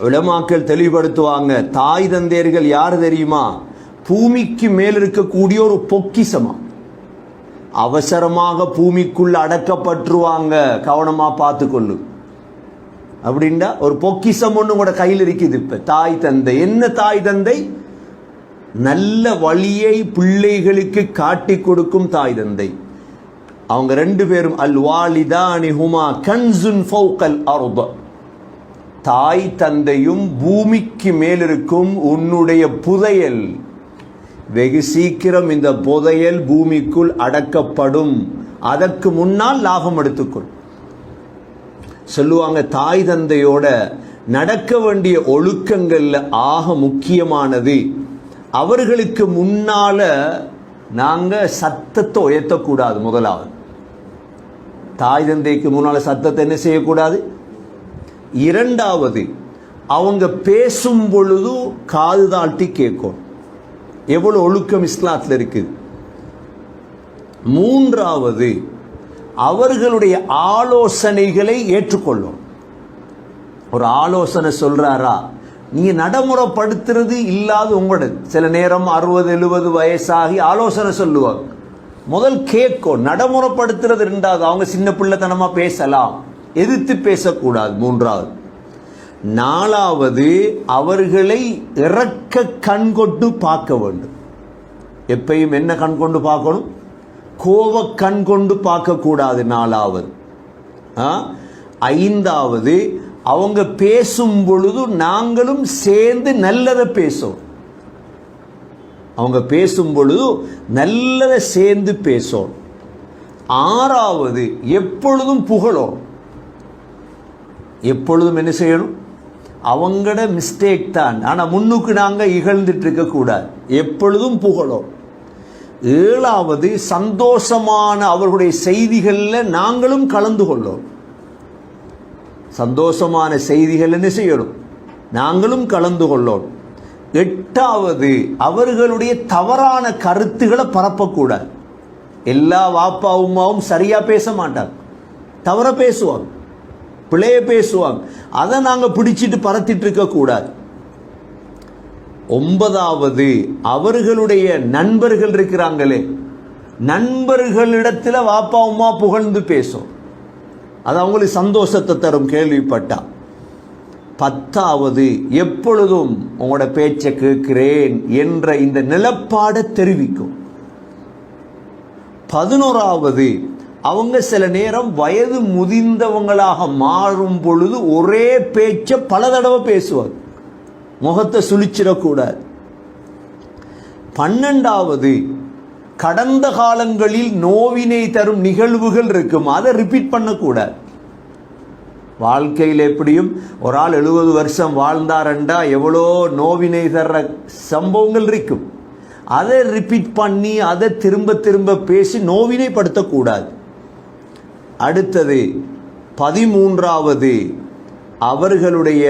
விளமாக்கள் தெளிவுபடுத்துவாங்க. தாய் தந்தையர்கள் யார் தெரியுமா? பூமிக்கு மேல் இருக்கக்கூடிய ஒரு பொக்கிசமா அவசரமாக பூமிக்குள்ள அடக்கப்பட்டுருவாங்க. பார்த்து பார்த்துக்கொள்ளு. அப்படின்டா ஒரு பொக்கிசம் ஒன்று கூட கையில் இருக்குது இப்போ. தாய் தந்தை. என்ன தாய் தந்தை? நல்ல வழியை பிள்ளைகளுக்கு காட்டி கொடுக்கும் தாய் தந்தை. அவங்க ரெண்டு பேரும் அல் வாலிதானி ஹுமா கன்சுன் ஃபௌக்கல் அர்த தாய் தந்தையும் பூமிக்கு மேலிருக்கும் உன்னுடைய புதையல். வெகு சீக்கிரம் இந்த புதையல் பூமிக்குள் அடக்கப்படும். அதற்கு முன்னால் லாபம் எடுத்துக்கொள். சொல்லுவாங்க தாய் தந்தையோட நடக்க வேண்டிய ஒழுக்கங்கள்ல ஆக முக்கியமானது. அவர்களுக்கு முன்னால நாங்கள் சத்தத்தை உயர்த்தக்கூடாது முதலாவது. தாய் தந்தைக்கு முன்னால் சத்தத்தை என்ன செய்யக்கூடாது? இரண்டாவது அவங்க பேசும் பொழுது காது தாழ்த்தி கேட்கும். எவ்வளோ ஒழுக்கம் இஸ்லாத்தில் இருக்குது மூன்றாவது அவர்களுடைய ஆலோசனைகளை ஏற்றுக்கொள்ளும். ஒரு ஆலோசனை சொல்றாரா நீங்க நடைமுறைப்படுத்துறது இல்லாத உங்களோட சில நேரம் அறுபது எழுபது வயசாகி ஆலோசனை சொல்லுவாங்க. முதல் கேட்கும் நடைமுறைப்படுத்துறது ரெண்டாவது அவங்க சின்ன பிள்ளைத்தனமா பேசலாம். எதிர்த்து பேசக்கூடாது. மூன்றாவது நாலாவது அவர்களை இறக்க கண்கொண்டு பார்க்க வேண்டும். எப்பையும் என்ன கண் கொண்டு பார்க்கணும்? கோவ கண் கொண்டு பார்க்கக்கூடாது நாலாவது. ஆ? ஐந்தாவது அவங்க பேசும் பொழுது நாங்களும் சேர்ந்து நல்லதை பேசும் அவங்க பேசும் பொழுது நல்லதை சேர்ந்து பேசும் ஆறாவது எப்பொழுதும் புகழும். எப்பொழுதும் என்ன செய்யணும்? அவங்களோட மிஸ்டேக் தான். ஆனால் முன்னுக்கு நாங்கள் இகழ்ந்துட்டு இருக்கக்கூடாது எப்பொழுதும் புகழும். ஏழாவது சந்தோஷமான அவர்களுடைய செய்திகளில் நாங்களும் கலந்து கொள்ளோம். சந்தோஷமான செய்திகள் என்ன செய்யணும்? நாங்களும் கலந்து கொள்ளோம். எட்டாவது அவர்களுடைய தவறான கருத்துக்களை பரப்பக்கூடாது. எல்லா வாப்பா உமாவும் சரியாக பேச மாட்டாங்க. தவற பேசுவாங்க. பிழைய பேசுவாங்க. அதை நாங்கள் பிடிச்சிட்டு பரத்திட்டு இருக்கக்கூடாது ஒன்பதாவது அவர்களுடைய நண்பர்கள் இருக்கிறாங்களே. நண்பர்களிடத்தில் வாப்பா உமா புகழ்ந்து பேசும். அது அவங்களுக்கு சந்தோஷத்தை தரும் கேள்விப்பட்டா. பத்தாவது எப்பொழுதும் உங்களோட பேச்சை கேட்கிறேன் என்ற இந்த நிலப்பாடை தெரிவிக்கும். பதினோராவது அவங்க சில நேரம் வயது முதிர்ந்தவங்களாக மாறும் பொழுது ஒரே பேச்சை பல தடவை பேசுவாங்க. முகத்தை சுழிச்சிடக்கூடாது. பன்னெண்டாவது கடந்த காலங்களில் நோவினை தரும் நிகழ்வுகள் இருக்கும். அதை ரிப்பீட் பண்ணக்கூடாது. வாழ்க்கையில் எப்படியும் ஒரு ஆள் எழுபது வருஷம் வாழ்ந்தாரண்டா எவ்வளோ நோவினை தர்ற சம்பவங்கள் இருக்கும். அதை ரிப்பீட் பண்ணி அதை திரும்ப திரும்ப பேசி நோவினைப்படுத்தக்கூடாது. அடுத்தது பதிமூன்றாவது அவர்களுடைய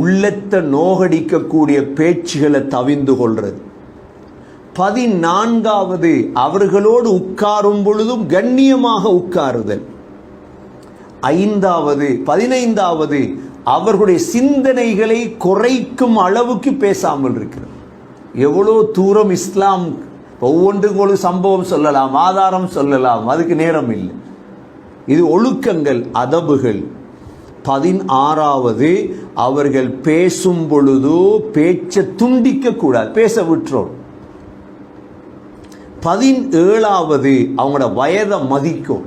உள்ளத்தை நோகடிக்கக்கூடிய பேச்சுகளை தவிந்து கொள்றது பதினான்காவது அவர்களோடு உட்காரும் பொழுதும் கண்ணியமாக உட்காருதல். ஐந்தாவது பதினைந்தாவது அவர்களுடைய சிந்தனைகளை குறைக்கும் அளவுக்கு பேசாமல் இருக்கிறது. எவ்வளோ தூரம் இஸ்லாம் ஒவ்வொன்றுக்கும் ஒரு சம்பவம் சொல்லலாம் ஆதாரம் சொல்லலாம் அதுக்கு நேரம் இல்லை. இது ஒழுக்கங்கள் அதபுகள். பதினாறாவது அவர்கள் பேசும் பொழுது பேச்சை துண்டிக்க கூடாது பேச விட்டுறோம் பதினேழாவது அவங்களோட வயதை மதிக்கும்.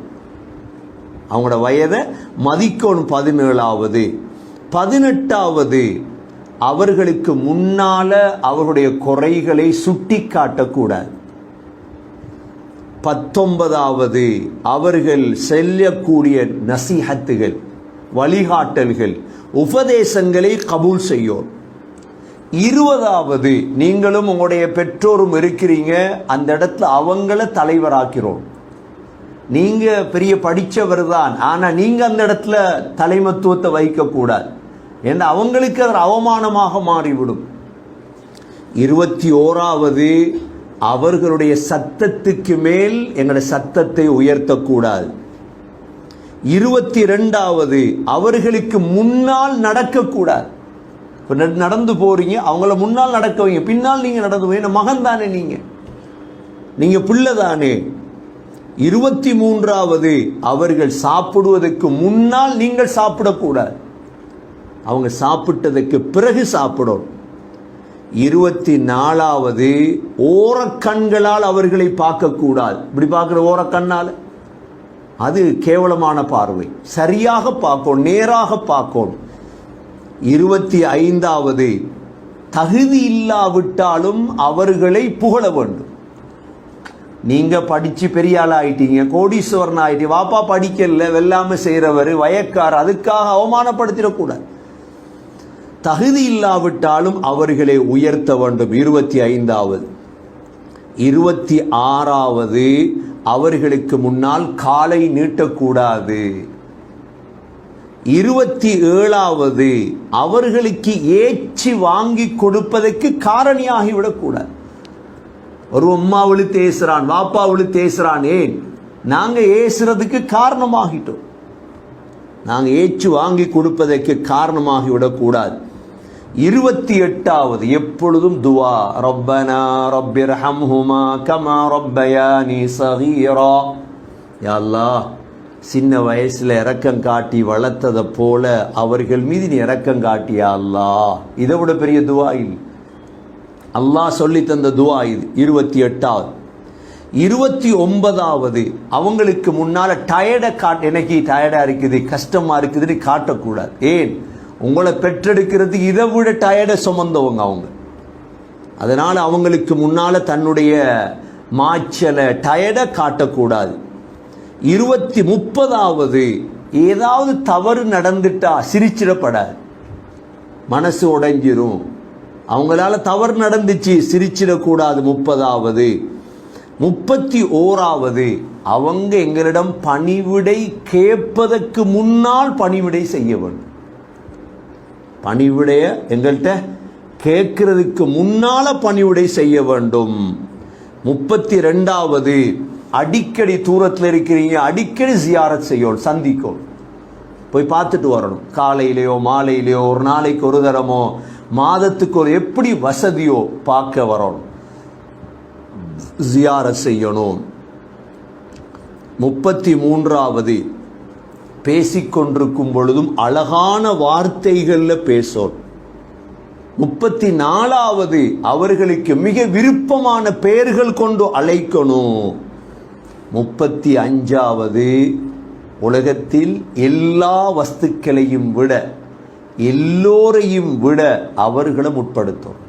அவங்களோட வயதை மதிக்கணும் பதினேழாவது. பதினெட்டாவது அவர்களுக்கு முன்னால் அவர்களுடைய குறைகளை சுட்டி காட்டக்கூடாது பத்தொன்பதாவது அவர்கள் செல்லக்கூடிய நசிஹத்துகள் வழிகாட்டல்கள் உபதேசங்களை கபூல் செய்யும் இருபதாவது நீங்களும் உங்களுடைய பெற்றோரும் இருக்கிறீங்க அந்த இடத்துல அவங்கள தலைவராக்கிறோம். நீங்க பெரிய படித்தவர் தான் ஆனால் நீங்க அந்த இடத்துல தலைமத்துவத்தை வைக்கக்கூடாது. ஏன்னா அவங்களுக்கு அது அவமானமாக மாறிவிடும். இருபத்தி ஓராவது அவர்களுடைய சத்தத்துக்கு மேல் எங்களுடைய சத்தத்தை உயர்த்தக்கூடாது. இருபத்தி ரெண்டாவது அவர்களுக்கு முன்னால் நடக்கக்கூடாது. இப்போ நடந்து போறீங்க அவங்கள முன்னால் நடக்க வைங்க. பின்னால் நீங்கள் நடந்து போய் மகன் தானே நீங்கள் நீங்கள் பிள்ளை தானே. இருபத்தி மூன்றாவது அவர்கள் சாப்பிடுவதற்கு முன்னால் நீங்கள் சாப்பிடக்கூடாது. அவங்க சாப்பிட்டதுக்கு பிறகு சாப்பிடும் இருபத்தி நாலாவது ஓரக்கண்களால் அவர்களை பார்க்கக்கூடாது. இப்படி பார்க்குற ஓரக்கண்ணால்? அது கேவலமான பார்வை. சரியாக பார்க்கணும் நேராக பார்க்கணும். இருபத்தி ஐந்தாவது தகுதி இல்லாவிட்டாலும் அவர்களை புகழ வேண்டும். நீங்கள் படித்து பெரிய ஆள் ஆயிட்டீங்க கோடீஸ்வரன் ஆயிட்டீங்க வாப்பா படிக்கல வெல்லாமல் செய்கிறவர் வயக்கார் அதுக்காக அவமானப்படுத்திடக்கூடாது. தகுதி இல்லாவிட்டாலும் அவர்களை உயர்த்த வேண்டும். இருபத்தி ஐந்தாவது. இருபத்தி ஆறாவது அவர்களுக்கு முன்னால் காலை நீட்டக்கூடாது. இருபத்தி ஏழாவது அவர்களுக்கு ஏச்சி வாங்கி கொடுப்பதற்கு காரணியாகிவிடக்கூடாது ஒரு அம்மா விழுத்து ஏசுறான் வாப்பா விழுத்து ஏசுறான் ஏன்? நாங்கள் ஏசுறதுக்கு காரணமாகிட்டோம். நாங்கள் ஏச்சு வாங்கி கொடுப்பதற்கு காரணமாகி விடக்கூடாது. இருபத்தி எட்டாவது எப்பொழுதும் துவா. ரப்பனா ரப்பிர் ஹம்ஹுமா கமா ரப்பயானி சகீரா. யா அல்லாஹ் சின்ன வயசில் இறக்கம் காட்டி வளர்த்ததை போல அவர்கள் மீது நீ இறக்கம் காட்டியா அல்லாஹ். இதை விட பெரிய துவா இல்லை அல்லாஹ் சொல்லி தந்த துவா இது இருபத்தி எட்டாவது. இருபத்தி ஒன்பதாவது அவங்களுக்கு முன்னால் டயர்டை காட் எனக்கு டயர்டாக இருக்குது கஷ்டமாக இருக்குதுன்னு காட்டக்கூடாது. ஏன்? உங்களை பெற்றெடுக்கிறது இதை விட டயர்டை சுமந்தவங்க அவங்க. அதனால் அவங்களுக்கு முன்னால் தன்னுடைய மாய்ச்சலை டயர்டை காட்டக்கூடாது. இருபத்தி முப்பதாவது ஏதாவது தவறு நடந்துட்டா சிரிச்சிடப்படாது. மனசு உடைஞ்சிரும். அவங்களால தவறு நடந்துச்சு சிரிச்சிடக்கூடாது முப்பதாவது. முப்பத்தி ஓராவது அவங்க எங்களிடம் பணிவிடை கேட்பதற்கு முன்னால் பணிவிடை செய்ய வேண்டும். பணிவிடைய எங்கள்கிட்ட கேட்கறதுக்கு முன்னால பணிவிடை செய்ய வேண்டும். முப்பத்தி ரெண்டாவது அடிக்கடி தூரத்தில் இருக்கிறீங்க அடிக்கடி ஜியாரத் செய்யணும் சந்திக்கும் போய் பார்த்துட்டு வரணும். காலையிலையோ மாலையிலையோ ஒரு நாளைக்கு ஒரு தரமோ மாதத்துக்கு ஒரு எப்படி வசதியோ பார்க்க வரணும். ஜியாரத் செய்யணும். முப்பத்தி மூன்றாவது பேசிக்கொண்டிருக்கும் பொழுதும் அழகான வார்த்தைகளில் பேசும் முப்பத்தி நாலாவது அவர்களுக்கு மிக விருப்பமான பெயர்கள் கொண்டு அழைக்கணும். முப்பத்தி அஞ்சாவது உலகத்தில் எல்லா வஸ்துக்களையும் விட எல்லோரையும் விட அவர்களை உட்படுத்தும்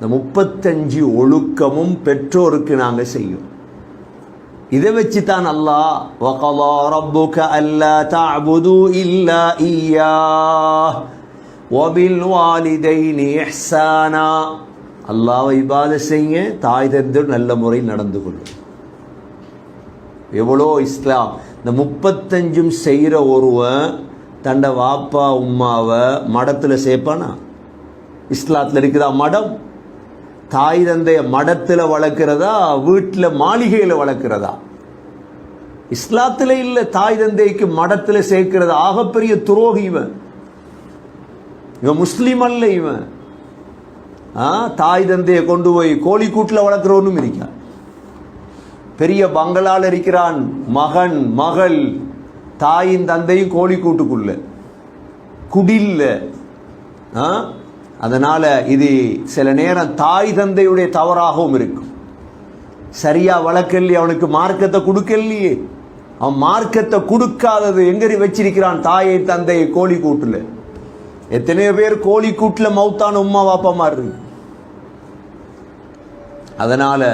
இந்த முப்பத்தஞ்சு ஒழுக்கமும் பெற்றோருக்கு நாங்கள் செய்யும். இதை வச்சு தான் அல்லாஹ் வகலா ரப்புக அல்லா தஅபுது இல்லா இய்யா வபில் வாலிதைனி இஹ்சானா. அல்லாவை இபாத செய்ய தாய் தந்து நல்ல முறையில் நடந்து கொள்ளும் எவ்வளோ இஸ்லாம். இந்த முப்பத்தஞ்சும் செய்கிற ஒருவன் தண்டை வாப்பா உம்மாவை மடத்தில் சேர்ப்பானா? இஸ்லாத்தில் இருக்குதா மடம்? தாய் தந்தைய மடத்தில் வளர்க்கிறதா வீட்டில் மாளிகையில் வளர்க்கிறதா? இஸ்லாத்தில் இல்லை தாய் தந்தைக்கு மடத்தில் சேர்க்கிறது. ஆகப்பெரிய துரோகி இவன். இவன் முஸ்லீம் அல்ல இவன். ஆ தாய் தந்தையை கொண்டு போய் கோழிக்கூட்டில் வளர்க்குறவனும் இருக்கான். பெரிய பங்களால் இருக்கிறான். மகன் மகள் தாயின் தந்தையும் கோழிக்கூட்டுக்குள்ள. குடில்ல. ஆ அதனால் இது சில நேரம் தாய் தந்தையுடைய தவறாகவும் இருக்கும். சரியாக வளர்க்கலையே அவனுக்கு மார்க்கத்தை கொடுக்கலையே. அவன் மார்க்கத்தை கொடுக்காதது எங்க வச்சிருக்கிறான் தாயை தந்தையை கோழி கூட்டில் எத்தனையோ பேர் கோழி கூட்டில் மௌத்தான உம்மா வாப்பா மாதிரி அதனால்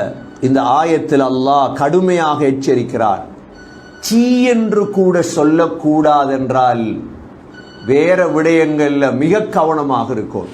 இந்த ஆயத்தில் அல்லாஹ் கடுமையாக எச்சரிக்கிறார். சீ என்று கூட சொல்லக்கூடாதென்றால் வேற விடயங்களில் மிக கவனமாக இருக்கும்.